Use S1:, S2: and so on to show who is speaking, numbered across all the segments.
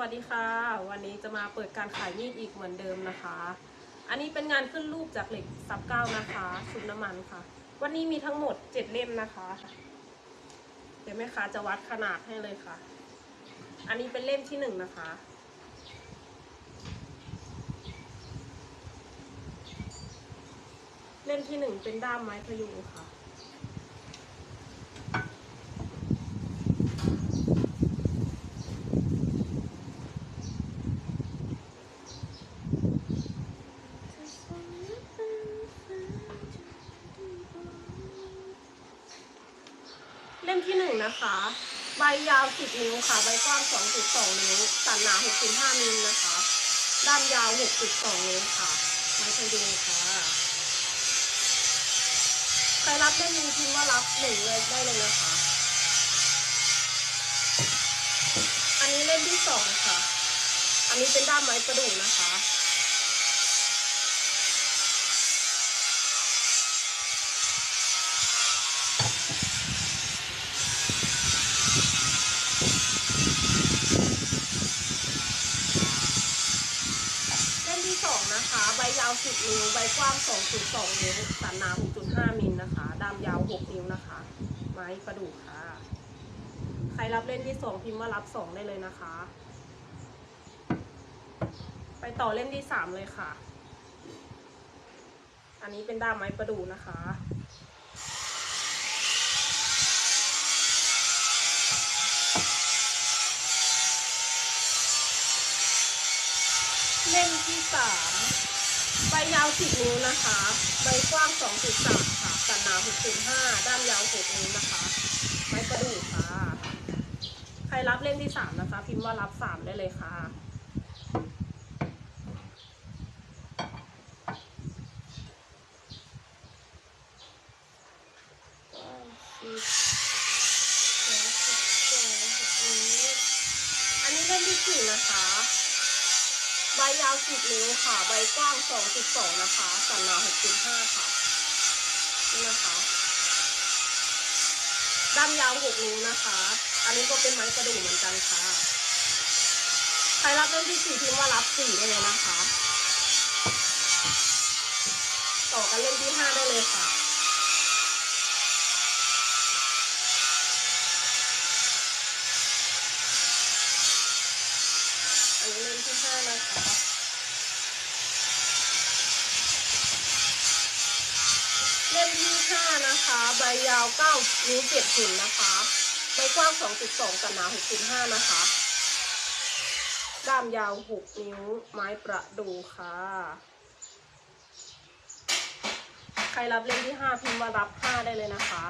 S1: วัสดีค่ะ วันนี้จะมาเปิดการขายมีดอีกเหมือนเดิมนะคะ อันนี้เป็นงานขึ้นรูปจากเหล็กซับเก้านะคะชุบน้ำมันค่ะ วันนี้มีทั้งหมดเจ็ดเล่มนะคะ เดี๋ยวแม่ค้าจะวัดขนาดให้เลยค่ะ อันนี้เป็นเล่มที่หนึ่งนะคะ เล่มที่หนึ่งเป็นด้ามไม้พยุงค่ะ นะคะ ใบยาว 10 นิ้วค่ะ ใบกว้าง 2.2 นิ้ว ตัดหนา 6.5 มิลนะคะ ด้ามยาว 6.2 นิ้วค่ะไม้พยุงค่ะ ใครรับเล่มนี้พิมพ์ว่ารับหนึ่งเลยได้เลยนะคะ อันนี้เล่มที่สองค่ะ อันนี้เป็นด้ามไม้ประดู่นะคะ เล่มที่สอง นะคะ ใบยาว 10 นิ้ว ใบกว้าง 2.2 นิ้ว สันหนา 6.5 มิลนะคะ ดามยาว 6 นิ้วนะคะ ไม้ประดู่ค่ะ ใครรับเล่นที่สองพิมพ์ว่ารับสองได้เลยนะคะ ไปต่อเล่มที่สามเลยค่ะ อันนี้เป็นด้ามไม้ประดู่นะคะ เล่มที่สามใบยาว10นิ้วนะคะ ใบกว้าง2.3ค่ะสันหนา6.5ด้ามยาว6นิ้วนะคะไม้ประดู่ค่ะ ใครรับเล่มที่3นะคะ พิมพ์ว่ารับ3ได้เลยค่ะอันนี้เล่มที่สี่นะคะ ใบยาว10นิ้วค่ะ ใบกว้าง2.2นะคะ สันหนา6.5ค่ะ นี่นะคะด้ามยาว6นิ้วนะคะ อันนี้ก็เป็นไม้กระดูกเหมือนกันค่ะ ใครรับเล่มที่สี่พิมพ์ว่ารับสี่ได้เลยนะคะ ต่อกันเล่มที่ห้าได้เลยค่ะ อันนี้เล่มที่ ห้านะคะเล่มที่ห้านะคะ ใบยาวเก้านิ้วเจ็ดหุ่นะคะใบกว้างสองจุดสองกับหนาหกจุดห้านะคะด้ามยาวหกนิ้วไม้ประดูค่ะ ใครรับเล่มที่ห้าพิมพ์ว่ารับห้าได้เลยนะคะ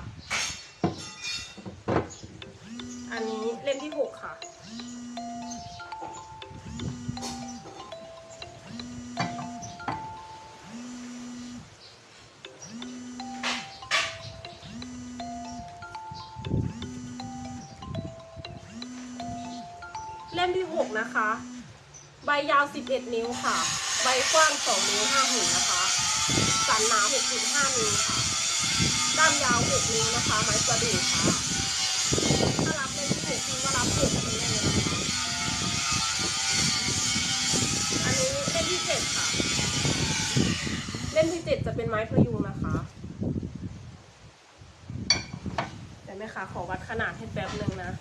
S1: อันนี้เล่มที่หกค่ะ ล่มที่หกนะคะ ใบยาว11นิ้วค่ะ ใบกว้าง2นิ้ว5หุ่นนะคะสันหนา6.5นิ้วค่ะ ด้ามยาว6นิ้วนะคะ ไม้ประดู่ค่ะ ถ้ารับเล่มที่หกพิมพ์ว่ารับหกไปเลยนะคะอันนี้เล่มที่เจ็ดค่ะ เล่มที่เจ็ดจะเป็นไม้พยุงนะคะ แต่แม่ค้าขอวัดขนาดให้แป๊บหนึ่งนะ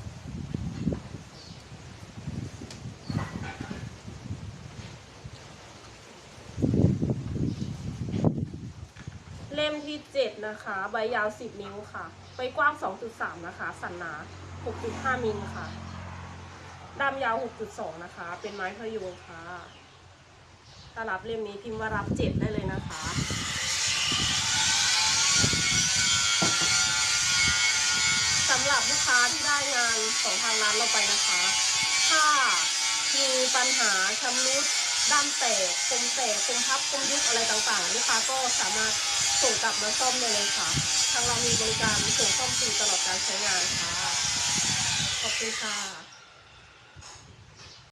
S1: มที่ 7 นะคะ ใบยาว 10 นิ้วค่ะ ใบกว้าง 2.3 นะคะ สันหนา 6.5 มิลค่ะด้ามยาว 6.2 นะคะ เป็นไม้พยุงค่ะถ้ารับเล่มนี้พิมพ์ว่ารับ 7 ได้เลยนะคะสำหรับลูกค้าที่ได้งานของทางร้านเราไปนะคะ ถ้ามีปัญหาชำรุดด้ามแตกคมแตกคมพับคมยุบอะไรต่างๆ ลูกค้าก็สามารถ ส่งกลับมาซ่อมได้เลยค่ะ ทางเรามีบริการส่งซ่อมฟรีตลอดการใช้งานค่ะ ขอบคุณค่ะ